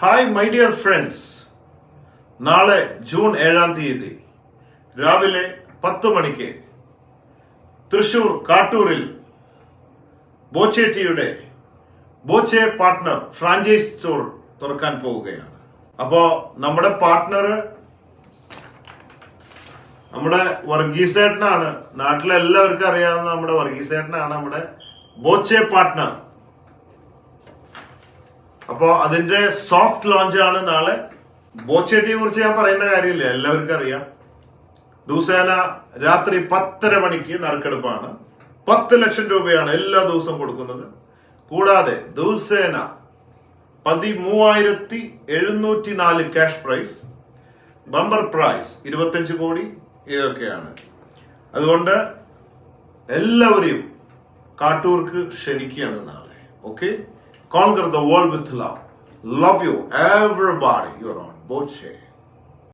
Hi my dear friends നാളെ June ഏഴാം തീയതി രാവിലെ പത്ത് മണിക്ക് തൃശൂർ കാട്ടൂരിൽ ബോച്ചേറ്റിയുടെ ബോച്ചെ പാർട്ട്ണർ ഫ്രാഞ്ചൈസ് സ്റ്റോർ തുറക്കാൻ പോവുകയാണ്. അപ്പോ നമ്മുടെ പാർട്ട്ണർ നമ്മുടെ വർഗീസേട്ടനാണ്. നാട്ടിലെല്ലാവർക്കും അറിയാവുന്ന നമ്മുടെ വർഗീസേട്ടനാണ് നമ്മുടെ ബോച്ചെ പാർട്ട്ണർ അപ്പോ അതിന്റെ സോഫ്റ്റ് ലോഞ്ച് ആണ് നാളെ. ബോച്ചേട്ടിയെ കുറിച്ച് ഞാൻ പറയേണ്ട കാര്യമില്ല എല്ലാവർക്കും അറിയാം. ദിവസേന രാത്രി പത്തര മണിക്ക് നറുക്കെടുപ്പാണ്. പത്ത് ലക്ഷം രൂപയാണ് എല്ലാ ദിവസവും കൊടുക്കുന്നത്. കൂടാതെ ദിവസേന പതിമൂവായിരത്തി എഴുന്നൂറ്റി നാല് ക്യാഷ് പ്രൈസ് ബമ്പർ പ്രൈസ് ഇരുപത്തഞ്ച് കോടി ഇതൊക്കെയാണ്. അതുകൊണ്ട് എല്ലാവരെയും കാട്ടൂർക്ക് ക്ഷണിക്കുകയാണ് നാളെ. Okay Conquer the world with love. Love you, everybody. You're on board share.